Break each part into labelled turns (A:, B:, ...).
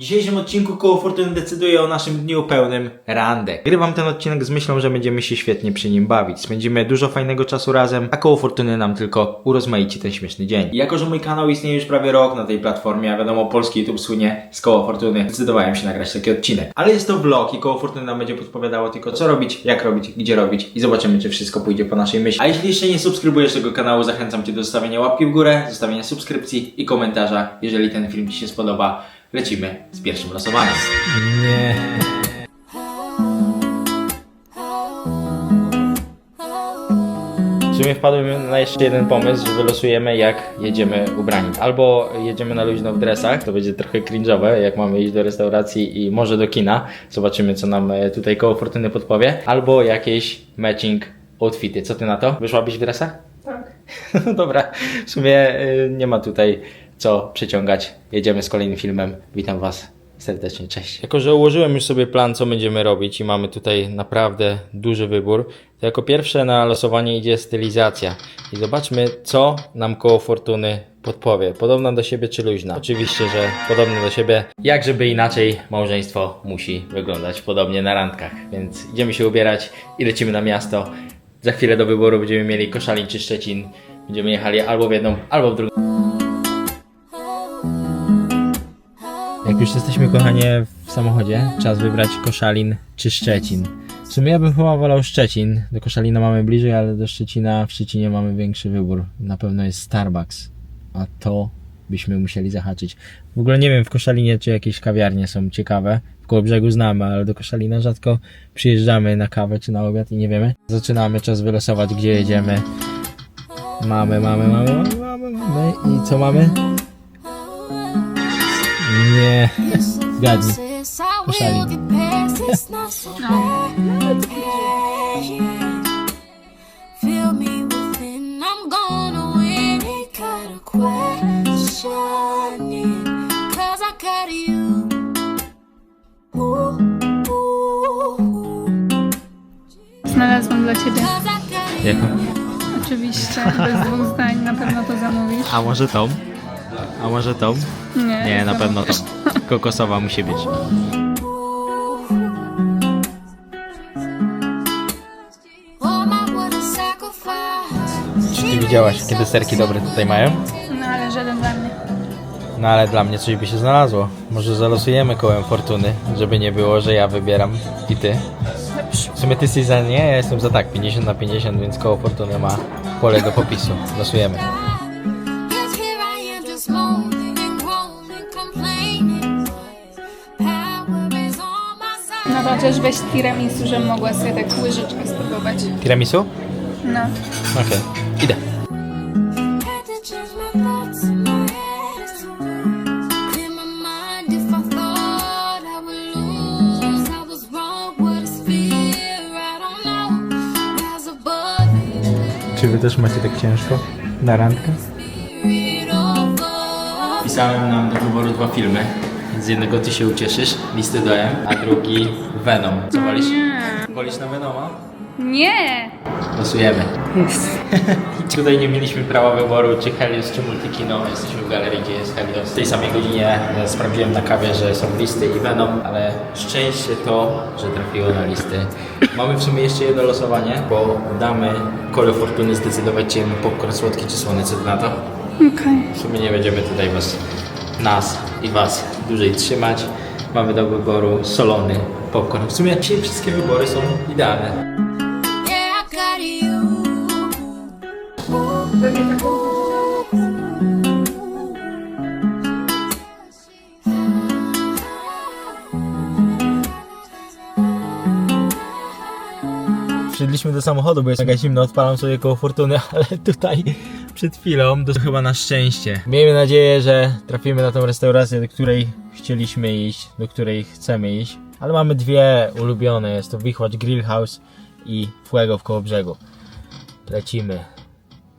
A: W dzisiejszym odcinku Koło Fortuny decyduje o naszym dniu pełnym randek. Grywam ten odcinek z myślą, że będziemy się świetnie przy nim bawić. Spędzimy dużo fajnego czasu razem, a Koło Fortuny nam tylko urozmaici ten śmieszny dzień. I jako, że mój kanał istnieje już prawie rok na tej platformie, a wiadomo, polski YouTube słynie z Koło Fortuny, zdecydowałem się nagrać taki odcinek. Ale jest to vlog i Koło Fortuny nam będzie podpowiadało tylko co robić, jak robić, gdzie robić i zobaczymy, czy wszystko pójdzie po naszej myśli. A jeśli jeszcze nie subskrybujesz tego kanału, zachęcam Cię do zostawienia łapki w górę, zostawienia subskrypcji i komentarza, jeżeli ten film Ci się spodoba. Lecimy z pierwszym losowaniem. Nie. W sumie wpadłem na jeszcze jeden pomysł, że wylosujemy jak jedziemy ubrani. Albo jedziemy na luźno w dresach, to będzie trochę cringe'owe, jak mamy iść do restauracji i może do kina. Zobaczymy co nam e, tutaj koło fortuny podpowie. Albo jakieś matching outfity. Co ty na to? Wyszłabyś w dresach?
B: Tak.
A: No dobra, w sumie y, nie ma tutaj co przeciągać. Jedziemy z kolejnym filmem. Witam Was serdecznie, cześć. Jako, że ułożyłem już sobie plan, co będziemy robić i mamy tutaj naprawdę duży wybór, to jako pierwsze na losowanie idzie stylizacja. I zobaczmy, co nam koło fortuny podpowie. Podobna do siebie czy luźna? Oczywiście, że podobna do siebie. Jak żeby inaczej, małżeństwo musi wyglądać podobnie na randkach. Więc idziemy się ubierać i lecimy na miasto. Za chwilę do wyboru będziemy mieli Koszalin czy Szczecin. Będziemy jechali albo w jedną, albo w drugą. Już jesteśmy, kochanie, w samochodzie, czas wybrać Koszalin czy Szczecin. W sumie ja bym chyba wolał Szczecin. Do Koszalina mamy bliżej, ale do Szczecina w Szczecinie mamy większy wybór. Na pewno jest Starbucks, a to byśmy musieli zahaczyć. W ogóle nie wiem w Koszalinie, czy jakieś kawiarnie są ciekawe. W Kołobrzegu znamy, ale do Koszalina rzadko przyjeżdżamy na kawę czy na obiad i nie wiemy. Zaczynamy czas wylosować, gdzie jedziemy. Mamy, mamy, mamy, mamy, mamy, mamy. I co mamy?
C: Ooh, ooh, ooh.
B: Znalazłam dla ciebie.
A: Jako?
B: Oczywiście, bez dwóch zdań na pewno to zamówisz.
A: A może tą? A może tą?
B: Nie,
A: Nie, na pewno
B: zamówisz.
A: Kokosowa musi być. Czy ty widziałaś, jakie deserki dobre tutaj mają?
B: No ale żaden dla mnie.
A: No ale dla mnie coś by się znalazło. Może zalosujemy kołem fortuny, żeby nie było, że ja wybieram i ty. W sumie ty jesteś za nie, ja jestem za tak, 50 na 50, więc koło fortuny ma pole do popisu. Losujemy.
B: Chociaż weź tiramisu, żebym mogła sobie tak łyżeczkę spróbować.
A: Tiramisu?
B: No.
A: Okej, idę.
C: Had to change my thoughts and my attitude. Clear my mind if I thought I would lose. I was wrong, what is fear? I don't know. Rise above it,
A: Czy wy też macie tak ciężko na randkę?
C: spirit over.
A: Pisałem nam do wyboru dwa filmy. Z jednego ty się ucieszysz, listy do M, a drugi Venom. Co wolisz? Wolisz na Venoma?
B: Nie!
A: Losujemy. Tutaj nie mieliśmy prawa wyboru, czy Helios, czy Multikino. Jesteśmy w galerii, gdzie jest Helios. W tej samej godzinie e, sprawdziłem na kawie, że są listy i Venom, ale szczęście to, że trafiło na listy. Mamy w sumie jeszcze jedno losowanie, bo damy kole fortuny zdecydować, czy jemy popcorn słodki, czy słony. Co ty na to?
B: Okej.
A: W sumie nie będziemy tutaj was, nas i was dłużej trzymać. Mamy do wyboru solony popcorn. W sumie dzisiaj wszystkie wybory są idealne. Wsiedliśmy do samochodu, bo jest mega zimno, odpalam sobie koło fortuny, ale tutaj przed chwilą, to chyba na szczęście. Miejmy nadzieję, że trafimy na tą restaurację, do której chcieliśmy iść, do której chcemy iść. Ale mamy dwie ulubione, jest to Wichłacz Grill House i Fuego w Kołobrzegu. Lecimy.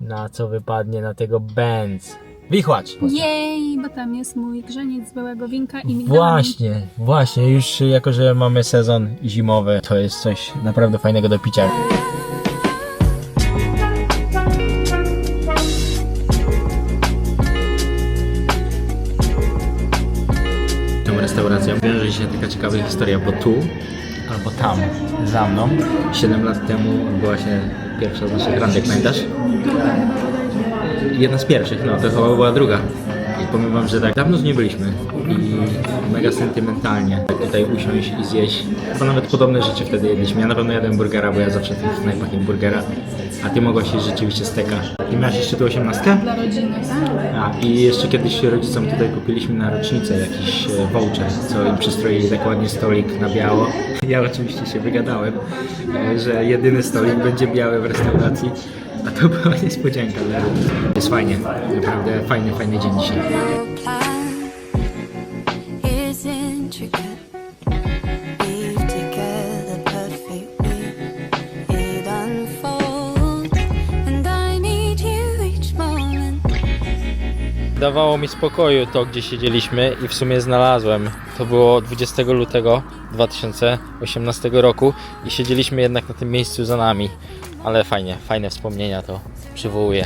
A: Na co wypadnie na tego Benz? Wichłacz!
B: Jej, bo tam jest mój grzeniec z białego winka i migdałami.
A: Właśnie, właśnie, już jako, że mamy sezon zimowy, to jest coś naprawdę fajnego do picia. Wiąże się taka ciekawa historia, bo tu albo tam, za mną, 7 lat temu odbyła się pierwsza z naszych randek, pamiętasz? Jedna z pierwszych, no to chyba była druga. I powiem wam, że tak dawno tu nie byliśmy i mega sentymentalnie tutaj usiąść i zjeść. To nawet podobne rzeczy wtedy jedliśmy. Ja na pewno jadłem burgera, bo ja zawsze w tych knajpach burgera. A ty mogłaś jeść rzeczywiście steka. I miałeś jeszcze tu osiemnastkę?
B: Dla rodziny, tak?
A: A, i jeszcze kiedyś rodzicom tutaj kupiliśmy na rocznicę jakiś e, voucher, co im przystroili tak ładnie stolik na biało. Ja oczywiście się wygadałem, e, że jedyny stolik będzie biały w restauracji, a to była niespodzianka, ale jest fajnie, naprawdę fajny, fajny dzień dzisiaj. Dawało mi spokoju to, gdzie siedzieliśmy i w sumie znalazłem. To było 20 lutego 2018 roku i siedzieliśmy jednak na tym miejscu za nami. Ale fajnie, fajne wspomnienia to przywołuje.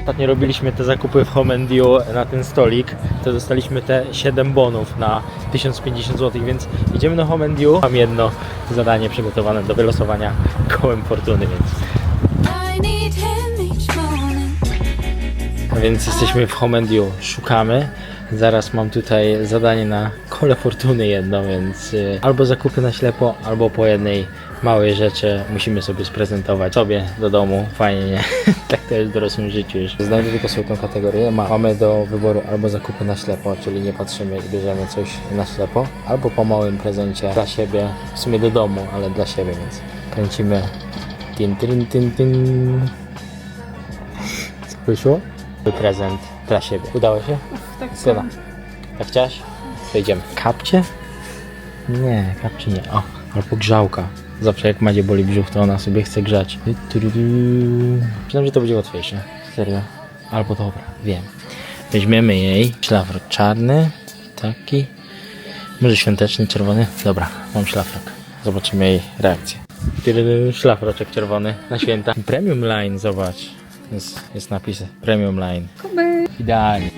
A: Ostatnio robiliśmy te zakupy w Home Deal na ten stolik, to dostaliśmy te 7 bonów na 1050 zł, więc idziemy do Home Deal. Mam jedno zadanie przygotowane do wylosowania kołem fortuny, więc, więc jesteśmy w Home and Deal, szukamy. Zaraz mam tutaj zadanie na kole fortuny jedno, więc y, albo zakupy na ślepo, albo po jednej małej rzeczy musimy sobie sprezentować sobie do domu. Fajnie, nie? tak to jest w dorosłym życiu już. Znajdę tylko sobie tą kategorię. Ma- Mamy do wyboru albo zakupy na ślepo, czyli nie patrzymy i bierzemy coś na ślepo, albo po małym prezencie dla siebie, w sumie do domu, ale dla siebie, więc kręcimy. Tin, tin, tin, tin. Co wyszło? Prezent dla siebie. Udało się?
B: Tak
A: Syna. Jak chciałaś? To idziemy. Kapcie? Nie, kapcie nie. O, albo grzałka. Zawsze jak Madzie boli brzuch, to ona sobie chce grzać. Myślałem, że to będzie łatwiejsze. Serio. Albo dobra, wiem. Weźmiemy jej szlafrok czarny, taki. Może świąteczny, czerwony. Dobra, mam szlafrok. Zobaczymy jej reakcję. Szlafroczek czerwony na święta. Premium line, zobacz. Jest, jest napis Premium line. Idealnie.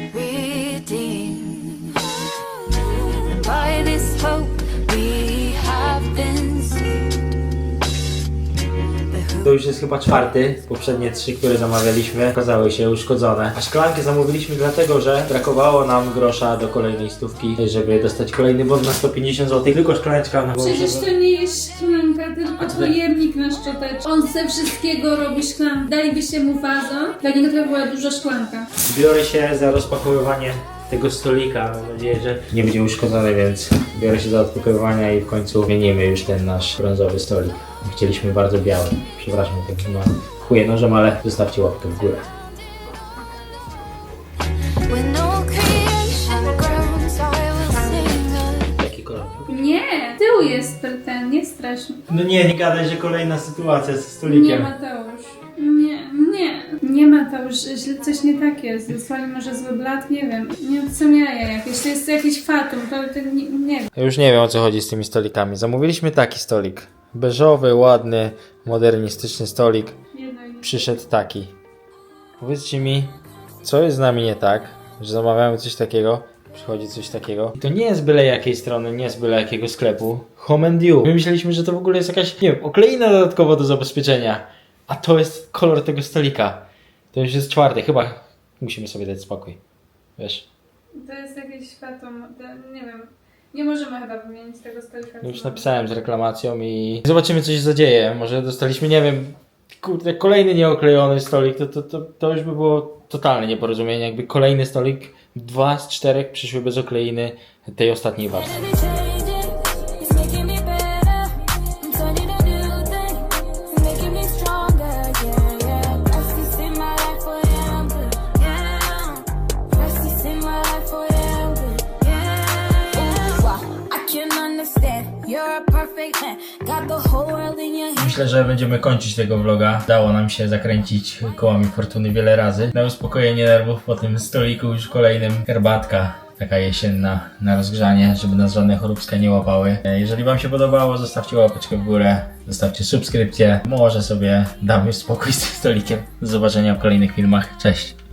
C: by this hope we have been.
A: To już jest chyba czwarty. Poprzednie trzy, które zamawialiśmy, okazały się uszkodzone. A szklankę zamówiliśmy dlatego, że brakowało nam grosza do kolejnej stówki, żeby dostać kolejny bon na 150 zł. Tylko szklaneczka na
B: Przecież to nie jest szklanka, tylko pojemnik na szczoteczkę. On ze wszystkiego robi szklankę. Dalibyście mu wazon, dla niego to by była duża szklanka.
A: Biorę się za rozpakowywanie tego stolika. Mam nadzieję, że nie będzie uszkodzony, więc biorę się za odpakowywania i w końcu zmienimy już ten nasz brązowy stolik. Chcieliśmy bardzo biały. Przepraszam, tak chyba chuję nożem, ale zostawcie łapkę w górę.
C: No
A: Jaki kolor?
B: Nie, tył jest ten, nie straszny.
A: No nie, nie gadaj, że kolejna sytuacja ze
B: Nie
A: stolikiem.
B: Mateusz. Nie, nie. Nie Mateusz, źle- coś nie tak jest. Wysłali może zły blat, nie wiem. Nie co jaja jakieś. To jest jakiś fatum, to, to nie, nie wiem.
A: Ja już nie wiem o co chodzi z tymi stolikami. Zamówiliśmy taki stolik. Beżowy, ładny, modernistyczny stolik. Przyszedł taki. Powiedzcie mi, co jest z nami nie tak, że zamawiamy coś takiego, przychodzi coś takiego. I to nie jest byle jakiej strony, nie jest byle jakiego sklepu. Home and You. My myśleliśmy, że to w ogóle jest jakaś, nie wiem, okleina dodatkowo do zabezpieczenia. A to jest kolor tego stolika. To już jest czwarty, chyba musimy sobie dać spokój. Wiesz?
B: To jest jakieś to, nie wiem. Nie możemy chyba wymienić tego stolika.
A: Już
B: co
A: napisałem z reklamacją i zobaczymy co się zadzieje. Może dostaliśmy, nie wiem, kurde, kolejny nieoklejony stolik, to, to, to, to już by było totalne nieporozumienie. Jakby kolejny stolik, dwa z czterech przyszły bez okleiny tej ostatniej warstwy. Myślę, że będziemy kończyć tego vloga. Dało nam się zakręcić kołami fortuny wiele razy. Na uspokojenie nerwów po tym stoliku już kolejnym herbatka. Taka jesienna na rozgrzanie, żeby nas żadne choróbska nie łapały. E, Jeżeli Wam się podobało, zostawcie łapeczkę w górę, zostawcie subskrypcję. Może sobie damy spokój z tym stolikiem. Do zobaczenia w kolejnych filmach. Cześć!